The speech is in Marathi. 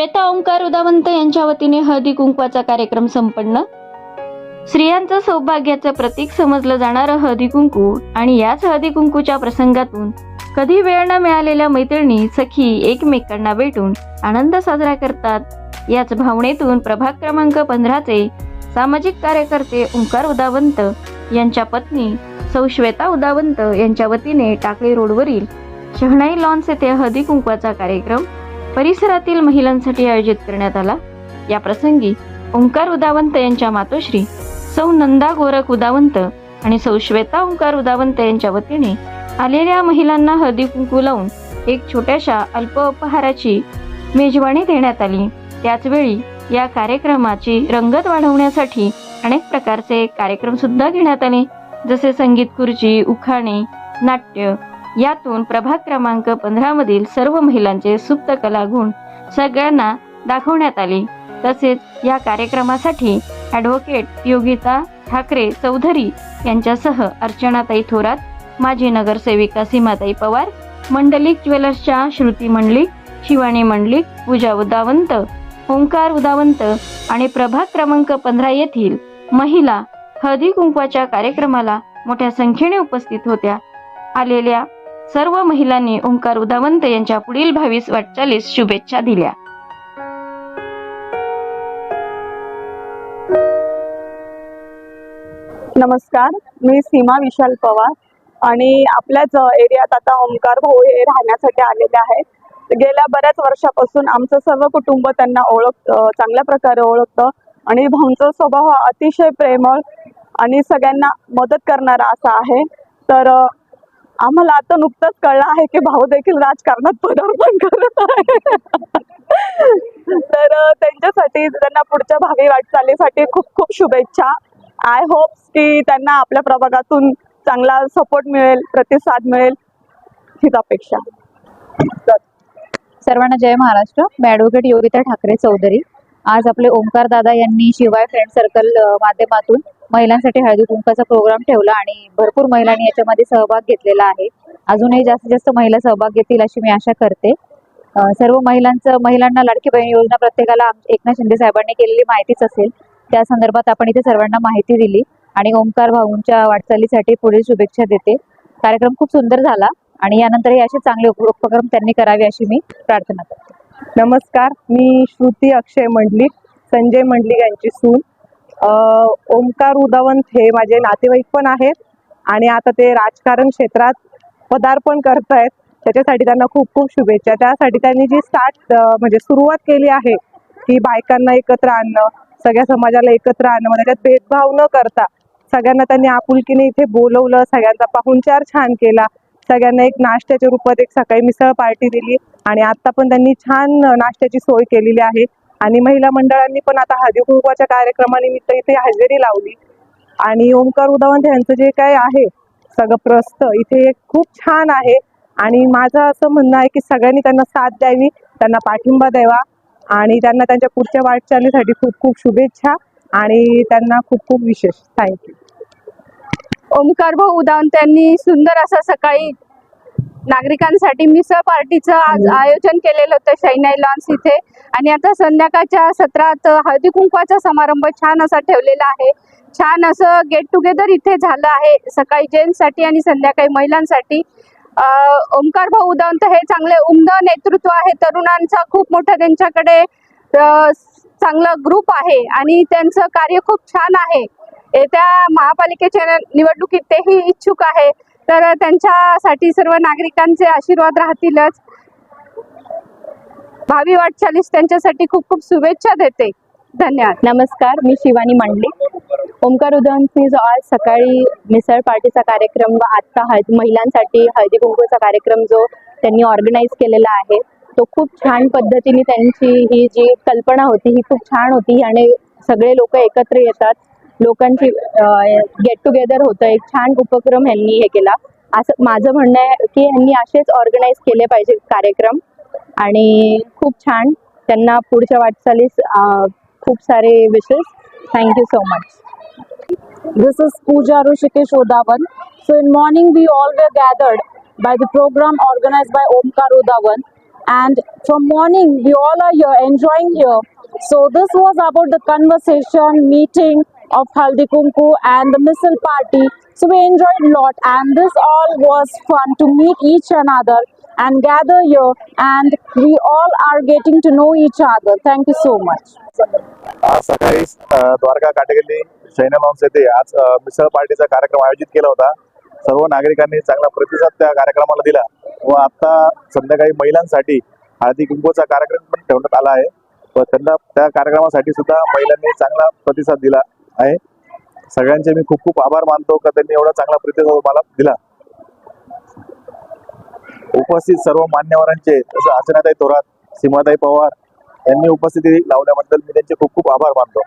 श्वेता ओंकार उदावंत यांच्या वतीने हळदी कुंकवाचा कार्यक्रम संपन्न. स्त्रियांचं सौभाग्याचं प्रतीक समजलं जाणारं हळदी कुंकू आणि याच हळदी कुंकूच्या प्रसंगातून कधी वेळ न मिळालेल्या मैत्रिणी सखी एकमेकांना भेटून आनंद साजरा करतात. याच भावनेतून प्रभाग क्रमांक पंधराचे सामाजिक कार्यकर्ते ओंकार उदावंत यांच्या पत्नी सौ श्वेता उदावंत यांच्या वतीने टाकळी रोडवरील शहनाई लॉन्स येथे हळदी कुंकवाचा कार्यक्रम परिसरातील महिलांसाठी आयोजित करण्यात आला. या प्रसंगी ओंकार उदावंत यांच्या मातोश्री सौ नंदा गोरख उदावंत आणि सौ श्वेता ओंकार उदावंत यांच्या वतीने आलेल्या महिलांना हळदी कुंकू लावून एक छोट्याशा अल्प उपहाराची मेजवानी देण्यात आली. त्याचवेळी या कार्यक्रमाची रंगत वाढवण्यासाठी अनेक प्रकारचे कार्यक्रम सुद्धा घेण्यात आले. जसे संगीत खुर्ची उखाणे नाट्य यातून प्रभाग क्रमांक पंधरा मधील सर्व महिलांचे सुप्त कला गुण सगळ्यांना दाखवण्यात आले. तसेच या कार्यक्रमासाठी ॲडव्होकेट योगिता ठाकरे चौधरी यांच्यासह अर्चनाताई थोरात माजी नगरसेविका सीमाताई पवार मंडलिक ज्वेलर्सच्या श्रुती मंडलिक शिवानी मंडलिक पूजा उदावंत ओंकार उदावंत आणि प्रभाग क्रमांक पंधरा येथील महिला हळदी कुंकवाच्या कार्यक्रमाला मोठ्या संख्येने उपस्थित होत्या. आलेल्या सर्व महिलांनी ओंकार उदावंत यांच्या पुढील भावीस वाटचालीस शुभेच्छा दिल्या. नमस्कार मी सीमा विशाल पवार आणि आपल्याच एरियात आता ओंकार भाऊ हे राहण्यासाठी आलेले आहेत. गेल्या बऱ्याच वर्षापासून आमचं सर्व कुटुंब त्यांना ओळखतं चांगल्या प्रकारे ओळखतं आणि भाऊंचा स्वभाव हा अतिशय प्रेमळ आणि सगळ्यांना मदत करणारा असा आहे. तर आम्हाला आता नुकतंच कळलं आहे की भाऊ देखील राजकारणात पदार्पण करत आहे. तर त्यांच्यासाठी त्यांना पुढच्या भावी वाटचालीसाठी खूप खूप शुभेच्छा. आय होप की त्यांना आपल्या प्रभागातून चांगला सपोर्ट मिळेल प्रतिसाद मिळेल. हीच अपेक्षा. सर्वांना जय महाराष्ट्र. मी ॲडव्होकेट योगिता ठाकरे चौधरी. आज आपले ओंकार दादा यांनी शिवाय फ्रेंड सर्कल माध्यमातून महिलांसाठी हळदी कुंकाचा प्रोग्राम ठेवला आणि भरपूर महिलांनी याच्यामध्ये सहभाग घेतलेला आहे. अजूनही जास्तीत जास्त महिला सहभाग घेतील अशी मी आशा करते. सर्व महिलांचं महिलांना लाडकी बहीण योजना प्रत्येकाला एकनाथ शिंदे साहेबांनी केलेली माहितीच असेल. त्या संदर्भात आपण इथे सर्वांना माहिती दिली आणि ओंकार भाऊंच्या वाटचालीसाठी पुढील शुभेच्छा देते. कार्यक्रम खूप सुंदर झाला आणि यानंतरही असे चांगले उप- उपक्रम त्यांनी करावे अशी मी प्रार्थना करते. नमस्कार मी श्रुती अक्षय मंडलिक संजय मंडलिक यांची सून. ओमकार उदावंत हे माझे नातेवाईक पण आहेत आणि आता ते राजकारण क्षेत्रात पदार्पण करत आहेत त्याच्यासाठी त्यांना खूप खूप शुभेच्छा. त्यासाठी त्यांनी जी स्टार्ट म्हणजे सुरुवात केली आहे की बायकांना एकत्र आणणं सगळ्या समाजाला एकत्र आणणं म्हणजे त्याच्यात भेदभाव न करता सगळ्यांना त्यांनी आपुलकीने इथे बोलवलं सगळ्यांचा पाहुणचार छान केला. सगळ्यांना एक नाश्त्याच्या रूपात एक सकाळी मिसळ पार्टी दिली आणि आता पण त्यांनी छान नाश्त्याची सोय केलेली आहे. आणि महिला मंडळांनी पण आता हळदी कुंकवाच्या कार्यक्रमानिमित्त इथे हजेरी लावली. आणि ओंकार उदावंत यांचं जे काय आहे सगळं प्रस्त इथे खूप छान आहे. आणि माझं असं म्हणणं आहे की सगळ्यांनी त्यांना साथ द्यावी त्यांना पाठिंबा द्यावा. आणि त्यांना त्यांच्या पुढच्या वाटचालीसाठी खूप खूप शुभेच्छा आणि त्यांना खूप खूप विशेष. थँक्यू ओमकार भाऊ उदावंत यांनी सुंदर असं सकाळी नागरिकांसाठी मिसळ पार्टीचं आज आयोजन केलेलं होतं शैनाई लॉन्स इथे. आणि आता संध्याकाळच्या सत्रात हळदी कुंकवाचा समारंभ छान असा ठेवलेला आहे. छान असं गेट टुगेदर इथे झालं आहे सकाळी जेंट्ससाठी आणि संध्याकाळी महिलांसाठी. अं, ओमकार भाऊ उदावंत हे चांगले उमद नेतृत्व आहे. तरुणांचा खूप मोठं त्यांच्याकडे चांगलं ग्रुप आहे. आणि त्यांचं कार्य खूप छान आहे. येत्या महापालिकेच्या निवडणुकीत तेही इच्छुक आहे. तर त्यांच्यासाठी सर्व नागरिकांचे आशीर्वाद राहतीलच. भावी वाटचालीस त्यांच्यासाठी खूप खूप शुभेच्छा देते. धन्यवाद. नमस्कार मी शिवानी मंडलिक ओंकार उदयंती जो आज सकाळी मिसळ पार्टीचा कार्यक्रम व आत्ता हळद महिलांसाठी हळदी कुंकूचा कार्यक्रम जो त्यांनी ऑर्गनाईज केलेला आहे तो खूप छान पद्धतीने त्यांची ही जी कल्पना होती ही खूप छान होती आणि सगळे लोक एकत्र येतात. लोकांची गेट टुगेदर होतं एक छान उपक्रम ह्यांनी हे केला. असं माझं म्हणणं आहे की ह्यांनी असेच ऑर्गनाईज केले पाहिजे कार्यक्रम. आणि खूप छान. त्यांना पुढच्या वाटचालीस खूप सारे विशेष thank you so much this is Pooja Rishikesh Udavan so in morning we all were gathered by the programme organise by Omkar Udavan and from morning we all are your enjoying your so this was about the conversation meeting of Haldi Kunku and the missile party. So we enjoyed a lot and this all was fun to meet each another and gather here and we all are getting to know each other. Thank you so much. आज सकाळी अ, द्वारका काटेगल्ली शैना लॉन्स येथे आज अ, मिसळ पार्टीचा कार्यक्रम आयोजित केला होता सर्व नागरिकांनी चांगला प्रतिसाद त्या कार्यक्रमाला दिला व आता संध्याकाळी महिलांसाठी हळदी कुंकूचा कार्यक्रम पण ठेवण्यात आला आहे व त्यांना त्या कार्यक्रमासाठी सुद्धा महिलांनी चांगला प्रतिसाद दिला आहे. सगळ्यांचे मी खूप खूप आभार मानतो का त्यांनी एवढा चांगला प्रतिसाद मला दिला. उपस्थित सर्व मान्यवरांचे तसं अर्चनाताई थोरात सीमाताई पवार यांनी उपस्थिती लावल्याबद्दल मी त्यांचे खूप खूप आभार मानतो.